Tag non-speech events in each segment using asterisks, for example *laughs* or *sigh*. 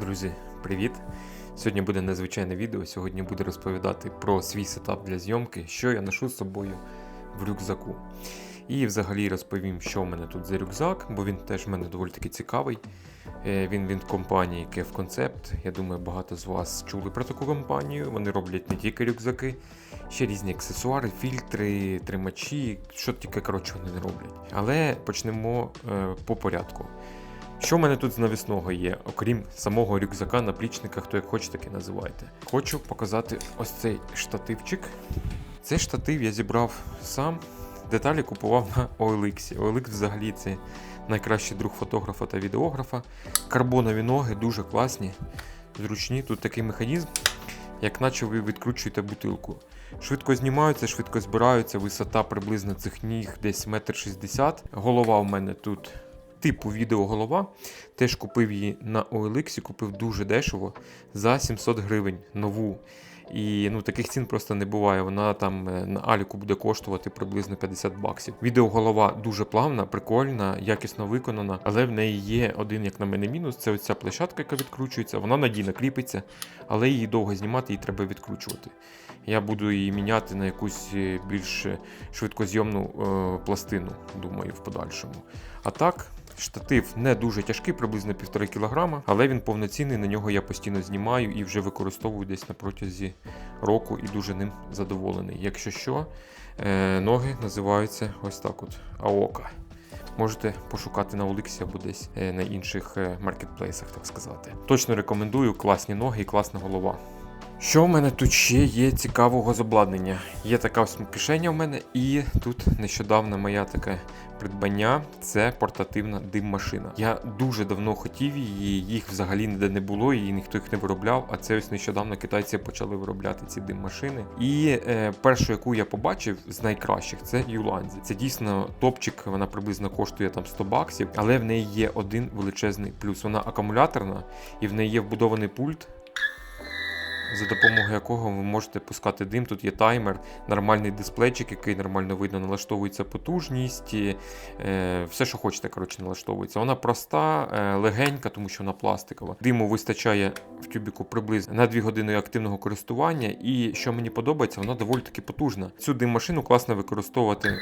Друзі, привіт! Сьогодні буде незвичайне відео. Сьогодні буду розповідати про свій сетап для зйомки, що я ношу з собою в рюкзаку. І взагалі розповім, що в мене тут за рюкзак, бо він теж в мене доволі таки цікавий. Е, Він від компанії Kev Concept. Я думаю, багато з вас чули про таку компанію. Вони роблять не тільки рюкзаки, ще різні аксесуари, фільтри, тримачі, що тільки коротше вони не роблять. Але почнемо е, по порядку. Що в мене тут з навісного є, окрім самого рюкзака, наплічника, хто як хоче, так і називайте. Хочу показати ось цей штативчик. Цей штатив я зібрав сам. Деталі купував на OLX. OLX взагалі це найкращий друг фотографа та відеографа. Карбонові ноги дуже класні, зручні. Тут такий механізм, як наче ви відкручуєте бутилку. Швидко знімаються, швидко збираються, висота приблизно цих ніг десь метр шістдесят. Голова в мене тут типу відеоголова. Теж купив її на OLX, купив дуже дешево за 700 гривень нову. І ну, таких цін просто не буває. Вона там е, на Аліку буде коштувати приблизно 50 баксів. Відеоголова дуже плавна, прикольна, якісно виконана, але в неї є один, як на мене, мінус. Це оця площадка, яка відкручується. Вона надійно кріпиться, але її довго знімати, її треба відкручувати. Я буду її міняти на якусь е, більш швидкозйомну е, пластину, думаю, в подальшому. А так, штатив не дуже тяжкий, приблизно 1,5 кг, але він повноцінний. На нього я постійно знімаю і вже використовую десь на протязі року і дуже ним задоволений. Якщо що, е, ноги називаються ось так: от Аока. Можете пошукати на Оликсі або десь е, на інших е, маркетплейсах, так сказати. Точно рекомендую класні ноги і класна голова. Що в мене тут ще є цікавого з обладнання? Є така ось кишеня в мене, і тут нещодавно моя таке придбання це портативна дим-машина. Я дуже давно хотів її, їх взагалі ніде не було, і ніхто їх не виробляв. А це ось нещодавно китайці почали виробляти ці дим-машини. І е, першу, яку я побачив з найкращих, це Юланзі. Це дійсно топчик, вона приблизно коштує там 100 баксів, але в неї є один величезний плюс. Вона акумуляторна і в неї є вбудований пульт за допомогою якого ви можете пускати дим. Тут є таймер, нормальний дисплейчик, який нормально видно, налаштовується потужність, е, все, що хочете, коротше, налаштовується. Вона проста, е, легенька, тому що вона пластикова. Диму вистачає в тюбіку приблизно на 2 години активного користування. І що мені подобається, вона доволі таки потужна. Цю дим-машину класно використовувати.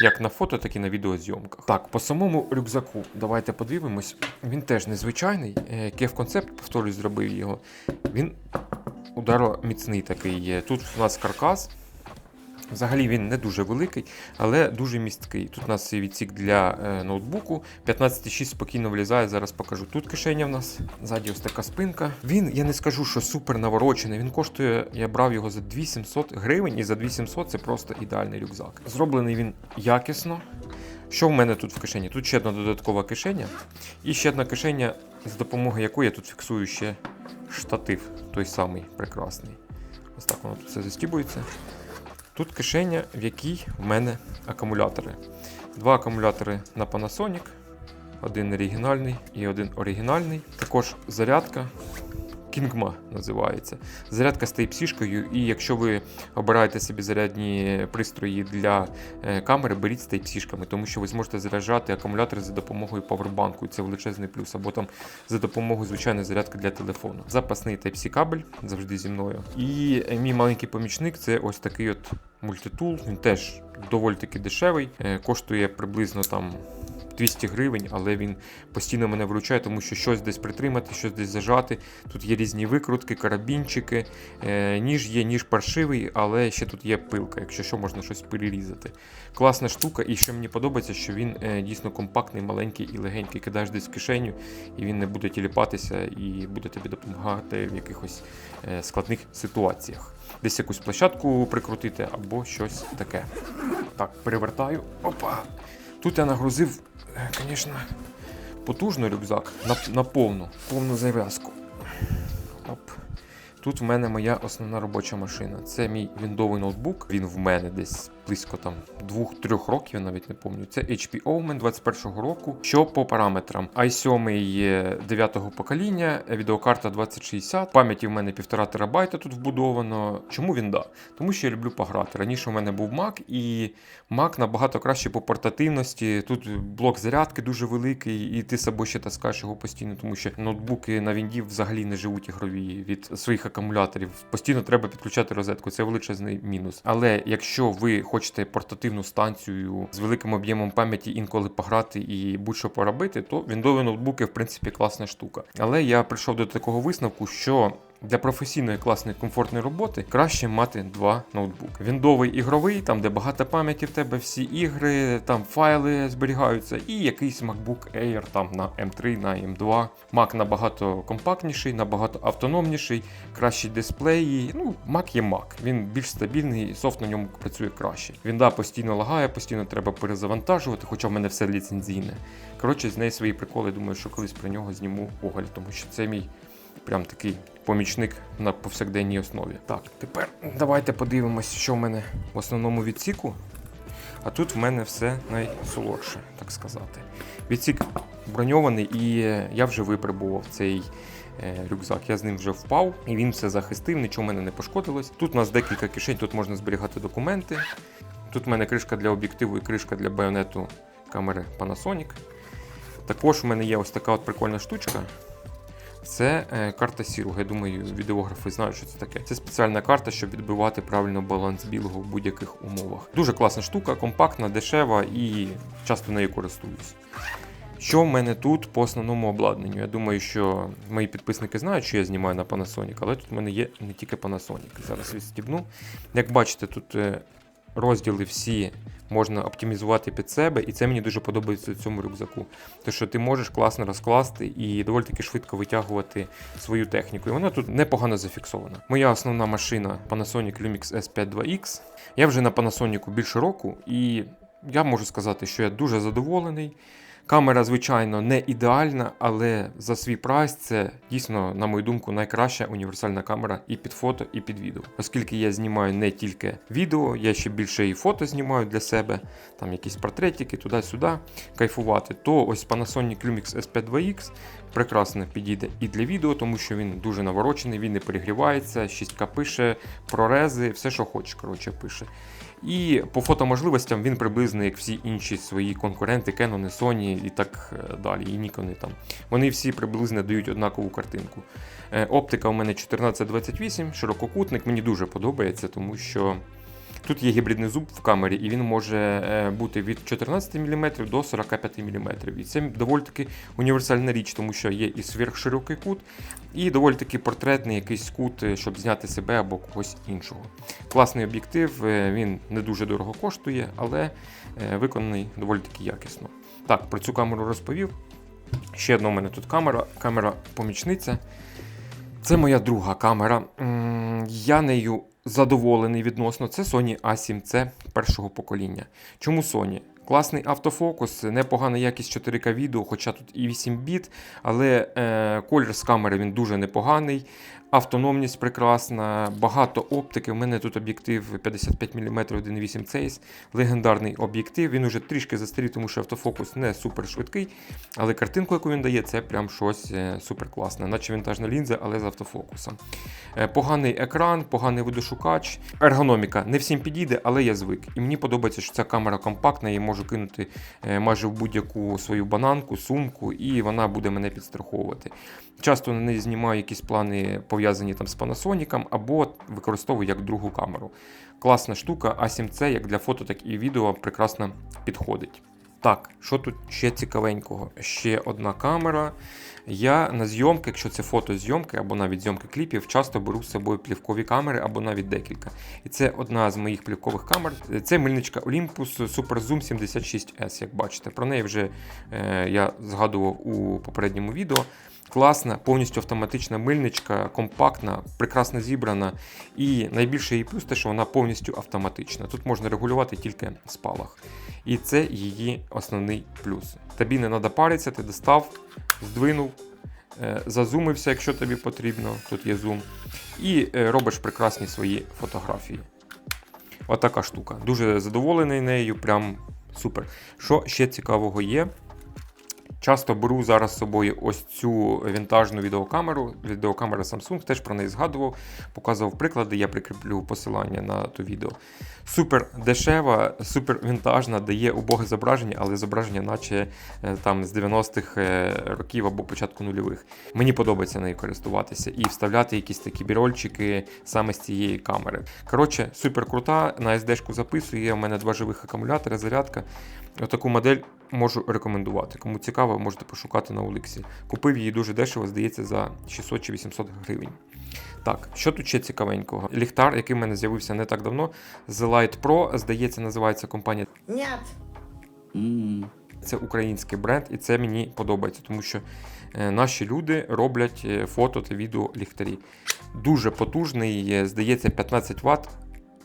Як на фото, так і на відеозйомках. Так, по самому рюкзаку, давайте подивимось. Він теж незвичайний. Кев концепт, повторюсь, зробив його. Він удароміцний такий є. Тут у нас каркас. Взагалі він не дуже великий, але дуже місткий. Тут у нас є відсік для е, ноутбуку. 15,6 спокійно влізає, зараз покажу. Тут кишеня в нас, ззаді ось така спинка. Він, я не скажу, що супер наворочений. Він коштує, я брав його за 2700 гривень, і за 2700 це просто ідеальний рюкзак. Зроблений він якісно. Що в мене тут в кишені? Тут ще одна додаткова кишеня. І ще одна кишеня, з допомогою якої я тут фіксую ще штатив, той самий прекрасний. Ось так воно тут все застібується. Тут кишеня, в якій в мене акумулятори. Два акумулятори на Panasonic, один оригінальний і один оригінальний. Також зарядка. Kingma називається. Зарядка з Type-C, і якщо ви обираєте собі зарядні пристрої для е, камери, беріть з Type-C, тому що ви зможете заряджати акумулятори за допомогою павербанку, це величезний плюс, або там за допомогою звичайної зарядки для телефону. Запасний Type-C кабель завжди зі мною. І е, мій маленький помічник це ось такий от мультитул. Він теж доволі таки дешевий, е, коштує приблизно там. 200 гривень, але він постійно мене вручає, тому що щось десь притримати, щось десь зажати. Тут є різні викрутки, карабінчики, е, ніж є, ніж паршивий, але ще тут є пилка, якщо що, можна щось перерізати. Класна штука, і що мені подобається, що він е, дійсно компактний, маленький і легенький. Кидаєш десь в кишеню, і він не буде тіліпатися і буде тобі допомагати в якихось е, складних ситуаціях. Десь якусь площадку прикрутити або щось таке. Так, перевертаю. Опа! Тут я нагрузив, звісно, потужно рюкзак на, на повну, повну зав'язку. Тут в мене моя основна робоча машина. Це мій віндовий ноутбук. Він в мене десь близько там 2-3 років, я навіть не пам'ятаю. Це HP Omen 21-го року. Що по параметрам? i7 є 9-го покоління, відеокарта 2060. Пам'яті в мене 1,5 терабайта тут вбудовано. Чому він да? Тому що я люблю пограти. Раніше у мене був Mac, і Mac набагато краще по портативності. Тут блок зарядки дуже великий, і ти собою ще таскаєш його постійно, тому що ноутбуки на Вінді взагалі не живуть ігрові від своїх акумуляторів. Постійно треба підключати розетку. Це величезний мінус. Але якщо ви хочете портативну станцію з великим об'ємом пам'яті інколи пограти і будь-що поробити, то віндові ноутбуки в принципі класна штука. Але я прийшов до такого висновку, що для професійної класної комфортної роботи краще мати два ноутбуки. Віндовий ігровий, там де багато пам'яті в тебе всі ігри, там файли зберігаються, і якийсь MacBook Air там на M3, на M2. Mac набагато компактніший, набагато автономніший, кращі дисплеї. Ну, Mac є Mac. Він більш стабільний, софт на ньому працює краще. Він да, постійно лагає, постійно треба перезавантажувати, хоча в мене все ліцензійне. Коротше, з неї свої приколи. Думаю, що колись про нього зніму огляд, тому що це мій прям такий помічник на повсякденній основі. Так, тепер давайте подивимось, що в мене в основному відсіку. А тут в мене все найсолодше, так сказати. Відсік броньований, і я вже випробував цей е, рюкзак. Я з ним вже впав, і він все захистив, нічого в мене не пошкодилось. Тут у нас декілька кишень, тут можна зберігати документи. Тут в мене кришка для об'єктиву і кришка для байонету камери Panasonic. Також в мене є ось така от прикольна штучка. Це е, карта Сіруга. Я думаю, відеографи знають, що це таке. Це спеціальна карта, щоб відбивати правильно баланс білого в будь-яких умовах. Дуже класна штука, компактна, дешева і часто нею користуюсь. Що в мене тут по основному обладнанню? Я думаю, що мої підписники знають, що я знімаю на Panasonic, але тут в мене є не тільки Panasonic. Зараз відстібну. Як бачите, тут е, розділи всі можна оптимізувати під себе, і це мені дуже подобається в цьому рюкзаку. Те, що ти можеш класно розкласти і доволі таки швидко витягувати свою техніку. І вона тут непогано зафіксована. Моя основна машина Panasonic Lumix S52X. Я вже на Panasonic більше року, і я можу сказати, що я дуже задоволений. Камера, звичайно, не ідеальна, але за свій прайс це дійсно, на мою думку, найкраща універсальна камера і під фото, і під відео. Оскільки я знімаю не тільки відео, я ще більше і фото знімаю для себе, там якісь портретики, туди-сюди, кайфувати. То ось Panasonic Lumix SP2X прекрасно підійде і для відео, тому що він дуже наворочений, він не перегрівається, 6К пише, прорези, все, що хоче, коротше, пише. І по фотоможливостям він приблизно як всі інші свої конкуренти, Canon, Sony і так е, далі, і Nikon там. Вони всі приблизно дають однакову картинку. Е, Оптика у мене 1428, ширококутник, мені дуже подобається, тому що тут є гібридний зуб в камері, і він може е, бути від 14 мм до 45 мм. І це доволі таки універсальна річ, тому що є і сверхширокий кут, і доволі таки портретний якийсь кут, е, щоб зняти себе або когось іншого. Класний об'єктив, е, він не дуже дорого коштує, але виконаний доволі таки якісно. Так, про цю камеру розповів. Ще одна у мене тут камера, камера-помічниця. Це моя друга камера. Я нею задоволений відносно. Це Sony A7C першого покоління. Чому Sony? Класний автофокус, непогана якість 4К відео, хоча тут і 8 біт, але е, колір з камери він дуже непоганий. Автономність прекрасна, багато оптики. У мене тут об'єктив 55 мм 1.8 Zeiss, легендарний об'єктив. Він уже трішки застарів, тому що автофокус не супер швидкий. Але картинку, яку він дає, це прям щось е, супер класне, наче вінтажна лінза, але з автофокусом. Е, Поганий екран, поганий видошукач. Ергономіка не всім підійде, але я звик. І мені подобається, що ця камера компактна, я можу кинути е, майже в будь-яку свою бананку, сумку, і вона буде мене підстраховувати. Часто на неї знімаю якісь плани пов'язані там з Panasonic, або використовую як другу камеру. Класна штука, A7C як для фото, так і відео прекрасно підходить. Так, що тут ще цікавенького? Ще одна камера. Я на зйомки, якщо це фотозйомки або навіть зйомки кліпів, часто беру з собою плівкові камери або навіть декілька. І це одна з моїх плівкових камер. Це мильничка Olympus Super Zoom 76S, як бачите. Про неї вже е, я згадував у попередньому відео. Класна, повністю автоматична мильничка, компактна, прекрасно зібрана. І найбільше її плюс те, що вона повністю автоматична. Тут можна регулювати тільки спалах. І це її основний плюс. Тобі не треба паритися, ти достав, здвинув, е, зазумився, якщо тобі потрібно. Тут є зум. І е, робиш прекрасні свої фотографії. Отака штука. Дуже задоволений нею, прям супер. Що ще цікавого є? Часто беру зараз з собою ось цю вінтажну відеокамеру. Відеокамера Samsung, теж про неї згадував, показував приклади, я прикріплю посилання на ту відео. Супер дешева, супер вінтажна, дає убоге зображення, але зображення, наче е, там з 90-х е, років або початку нульових. Мені подобається нею користуватися і вставляти якісь такі бірольчики саме з цієї камери. Коротше, супер крута, на SD-шку записує. У мене два живих акумулятори, зарядка. Отаку модель можу рекомендувати. Кому цікаво, можете пошукати на Олексі. Купив її дуже дешево, здається, за 600 чи 800 гривень. Так, що тут ще цікавенького? Ліхтар, який в мене з'явився не так давно, The Light Pro, здається, називається компанія. Нет. Це український бренд, і це мені подобається, тому що е, наші люди роблять е, фото та відео ліхтарі. Дуже потужний, е, здається, 15 Вт.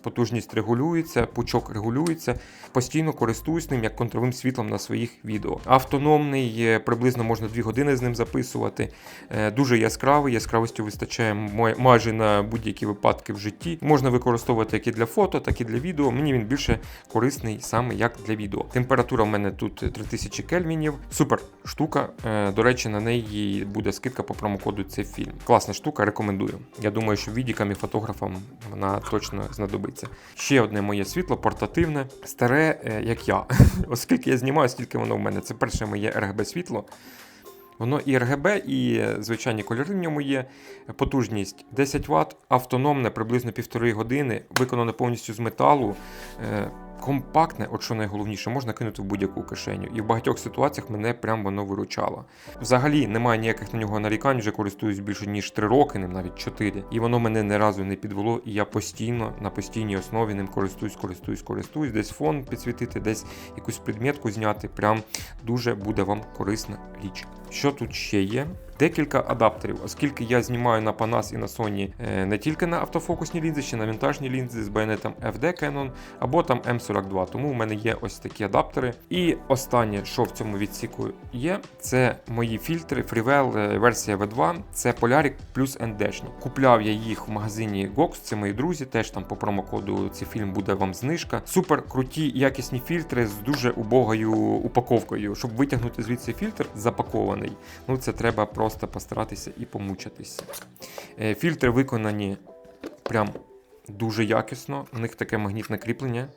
Потужність регулюється, пучок регулюється. Постійно користуюсь ним як контровим світлом на своїх відео. Автономний, е, приблизно можна 2 години з ним записувати. Е, Дуже яскравий, яскравості вистачає майже на будь-які випадки в житті. Можна використовувати як і для фото, так і для відео. Мені він більше корисний саме як для відео. Температура в мене тут 3000 кельвінів. Супер штука. Е, До речі, на неї буде скидка по промокоду цей фільм. Класна штука, рекомендую. Я думаю, що відікам і фотографам вона точно знадобиться. Ще одне моє світло, портативне, старе, е, як я. *laughs* Оскільки я знімаю, стільки воно в мене. Це перше моє RGB світло. Воно і RGB, і е, звичайні кольори в ньому є. Потужність 10 Вт, автономне приблизно півтори години, виконане повністю з металу. Компактне, от що найголовніше, можна кинути в будь-яку кишеню. І в багатьох ситуаціях мене прям воно виручало. Взагалі немає ніяких на нього нарікань, вже користуюсь більше ніж 3 роки, ним навіть 4. І воно мене не разу не підвело, і я постійно на постійній основі ним користуюсь, користуюсь, користуюсь. Десь фон підсвітити, десь якусь предметку зняти. Прям дуже буде вам корисна річ. Що тут ще є? Декілька адаптерів, оскільки я знімаю на Panas і на Sony е, не тільки на автофокусні лінзи, ще на вінтажні лінзи з байонетом FD Canon або там M42. Тому в мене є ось такі адаптери. І останнє, що в цьому відсіку є, це мої фільтри Freewell е, версія V2. Це Polaric плюс ND. Купляв я їх в магазині Gox, це мої друзі. Теж там по промокоду цей фільм буде вам знижка. Супер круті якісні фільтри з дуже убогою упаковкою. Щоб витягнути звідси фільтр запакований. Ну це треба просто постаратися і помучатися. Е, Фільтри виконані прям дуже якісно. У них таке магнітне кріплення.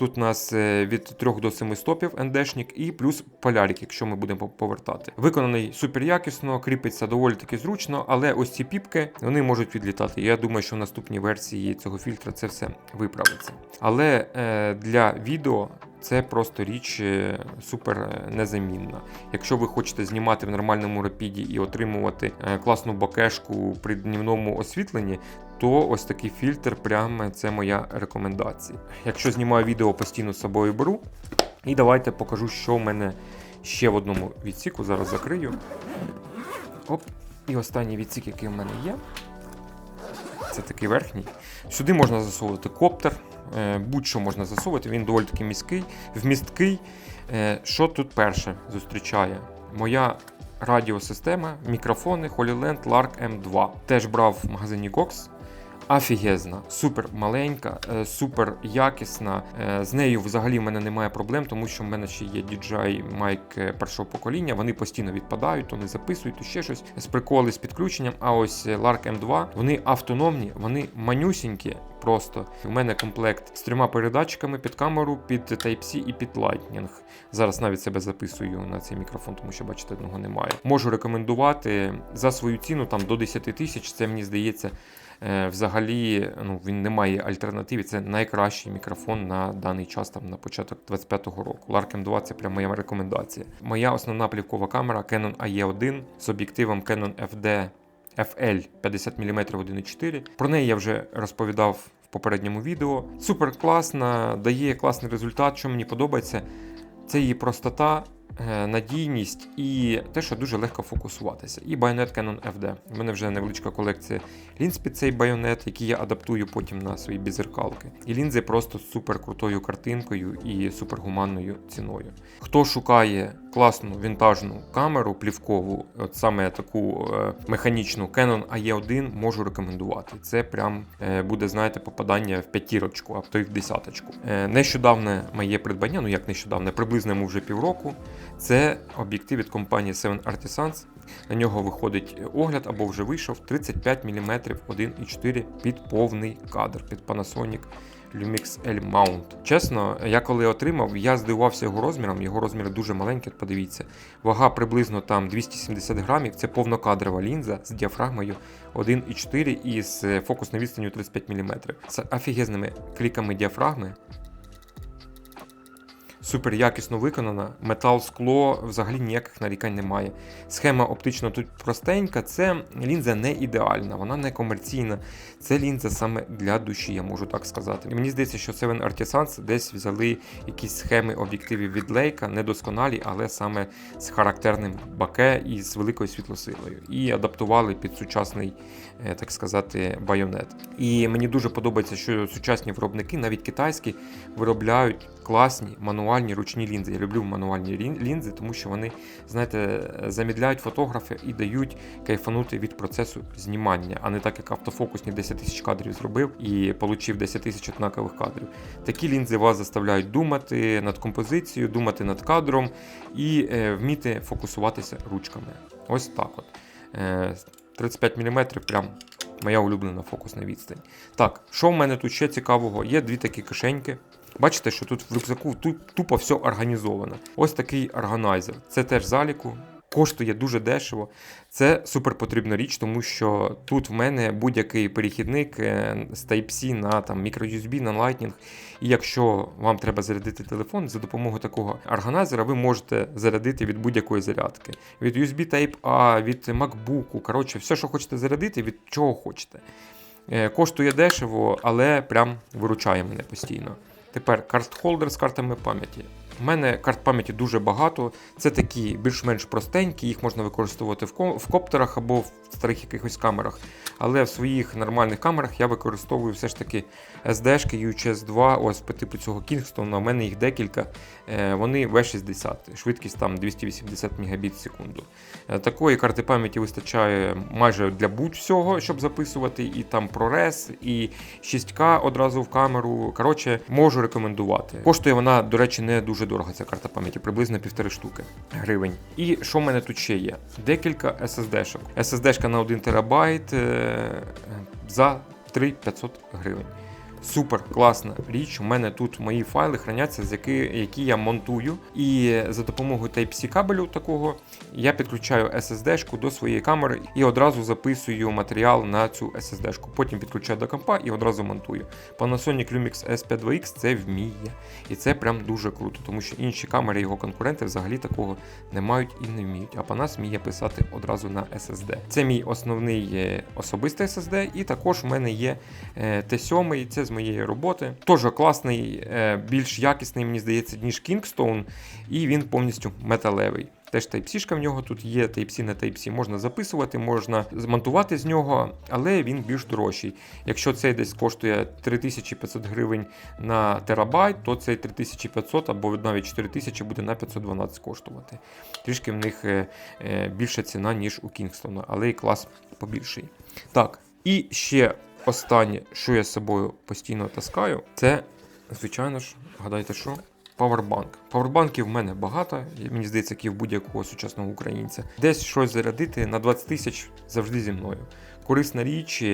Тут у нас е, від 3 до 7 стопів ендешник і плюс полярик, якщо ми будемо повертати. Виконаний супер якісно, кріпиться доволі таки зручно, але ось ці піпки вони можуть відлітати. Я думаю, що в наступній версії цього фільтра це все виправиться. Але е, для відео це просто річ е, супер е, незамінна. Якщо ви хочете знімати в нормальному рапіді і отримувати е, класну бакешку при днівному освітленні, то ось такий фільтр, прямо це моя рекомендація. Якщо знімаю відео, постійно з собою беру. І давайте покажу, що в мене ще в одному відсіку. Зараз закрию. Оп. І останній відсік, який в мене є. Це такий верхній. Сюди можна засовувати коптер, будь-що можна засовувати, він доволі таки міський, вмісткий. Е, Що тут перше зустрічає? Моя радіосистема, мікрофони Holyland Lark M2. Теж брав в магазині Gox. Офігезна, супер маленька, е, супер якісна. Е, З нею взагалі в мене немає проблем, тому що в мене ще є DJI майк е, першого покоління. Вони постійно відпадають, то не записують, то ще щось. З приколи з підключенням. А ось Lark M2, вони автономні, вони манюсінькі. Просто у мене комплект з трьома передатчиками під камеру, під Type-C і під Lightning. Зараз навіть себе записую на цей мікрофон, тому що бачите, одного немає. Можу рекомендувати за свою ціну там до 10 тисяч. Це мені здається. Е, Взагалі, ну він не має альтернативи. Це найкращий мікрофон на даний час, там на початок 25-го року. Larkin 2 це прям моя рекомендація. Моя основна плівкова камера Canon AE1 з об'єктивом Canon FD FL 50 мм 1.4. Про неї я вже розповідав в попередньому відео. Супер класна, дає класний результат. Що мені подобається, це її простота. Е, надійність і те, що дуже легко фокусуватися. І байонет Canon FD. У мене вже невеличка колекція лінз під цей байонет, який я адаптую потім на свої бізеркалки. І лінзи просто з супер картинкою і супергуманною ціною. Хто шукає класну вінтажну камеру плівкову, от саме таку е, механічну Canon AE1 можу рекомендувати. Це прям е, буде, знаєте, попадання в п'ятірочку, а то й в десяточку. Е, нещодавне моє придбання, ну як нещодавне, приблизно йому вже півроку. Це об'єктив від компанії Seven Artisans. На нього виходить огляд або вже вийшов 35 мм 1,4 під повний кадр під Panasonic Lumix L Mount. Чесно, я коли отримав, я здивувався його розміром. Його розмір дуже маленький, подивіться. Вага приблизно там 270 грамів. Це повнокадрова лінза з діафрагмою 1,4 і з фокусною відстанню 35 мм. З офігезними кліками діафрагми. Супер якісно виконана, метал, скло, взагалі ніяких нарікань немає. Схема оптично тут простенька, це лінза не ідеальна, вона не комерційна. Це лінза саме для душі, я можу так сказати. І мені здається, що Seven Artisans десь взяли якісь схеми об'єктивів від Leica, недосконалі, але саме з характерним баке і з великою світлосилою. І адаптували під сучасний, так сказати, байонет. І мені дуже подобається, що сучасні виробники, навіть китайські, виробляють класні мануальні ручні лінзи. Я люблю мануальні лінзи, тому що вони, знаєте, замідляють фотографи і дають кайфанути від процесу знімання, а не так, як автофокусні 10 тисяч кадрів зробив і отримав 10 тисяч однакових кадрів. Такі лінзи вас заставляють думати над композицією, думати над кадром і е, вміти фокусуватися ручками. Ось так от. Е, 35 мм прям моя улюблена фокусна відстань. Так, що в мене тут ще цікавого? Є дві такі кишеньки. Бачите, що тут в рюкзаку ту- тупо все організовано. Ось такий органайзер. Це теж заліку. Коштує дуже дешево. Це супер потрібна річ, тому що тут в мене будь-який перехідник е, з Type-C на там, microUSB, на Lightning. І якщо вам треба зарядити телефон, за допомогою такого органайзера ви можете зарядити від будь-якої зарядки. Від USB Type-A, від MacBook, коротше, все, що хочете зарядити, від чого хочете. Е, Коштує дешево, але прям виручає мене постійно. Тепер карт-холдер з картами пам'яті. У мене карт пам'яті дуже багато. Це такі більш-менш простенькі, їх можна використовувати в ко- в коптерах або в старих якихось камерах. Але в своїх нормальних камерах я використовую все ж таки SD-шки UHS 2, ось по типу цього Kingston, у мене їх декілька. Е, Вони V60, швидкість там 280 Мбіт в секунду. Е, Такої карти пам'яті вистачає майже для будь-всього, щоб записувати, і там ProRes, і 6К одразу в камеру. Коротше, можу рекомендувати. Коштує вона, до речі, не дуже дорого, ця карта пам'яті, приблизно півтори штуки гривень. І що в мене тут ще є? Декілька SSD-шок. SSD-шка на 1 терабайт е, за 3500 гривень. Супер класна річ. У мене тут мої файли храняться, з які, які я монтую. І за допомогою Type-C кабелю такого я підключаю SSD-шку до своєї камери і одразу записую матеріал на цю SSD-шку. Потім підключаю до компа і одразу монтую. Panasonic Lumix S52X це вміє. І це прям дуже круто, тому що інші камери його конкуренти взагалі такого не мають і не вміють. А Panas вміє писати одразу на SSD. Це мій основний е, особистий SSD, і також у мене є е, T7, це з моєї роботи. Теж класний, е, більш якісний, мені здається, ніж Kingston, і він повністю металевий. Теж Type-C в нього тут є, Type-C на Type-C можна записувати, можна змонтувати з нього, але він більш дорожчий. Якщо цей десь коштує 3500 гривень на терабайт, то цей 3500 або навіть 4000 буде на 512 коштувати. Трішки в них е, е, більша ціна, ніж у Kingston, але і клас побільший. Так, і ще останнє, що я з собою постійно таскаю, це, звичайно ж, гадайте що? Павербанк. Павербанків в мене багато, мені здається, як і в будь-якого сучасного українця. Десь щось зарядити на 20 тисяч завжди зі мною. Корисна річ,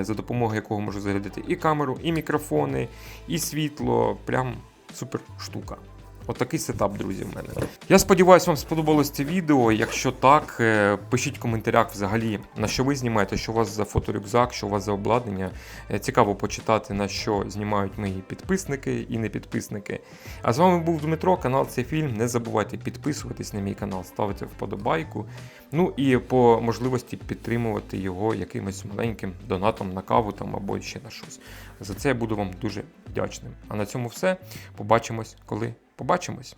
за допомогою якого можу зарядити і камеру, і мікрофони, і світло. Прям супер штука. Отакий сетап, друзі, в мене. Я сподіваюся, вам сподобалось це відео. Якщо так, е, пишіть в коментарях взагалі, на що ви знімаєте, що у вас за фоторюкзак, що у вас за обладнання. Е, Цікаво почитати, на що знімають мої підписники і не підписники. А з вами був Дмитро, канал Це Фільм. Не забувайте підписуватись на мій канал, ставити вподобайку. Ну і по можливості підтримувати його якимось маленьким донатом на каву там або ще на щось. За це я буду вам дуже вдячним. А на цьому все. Побачимось, коли побачимось.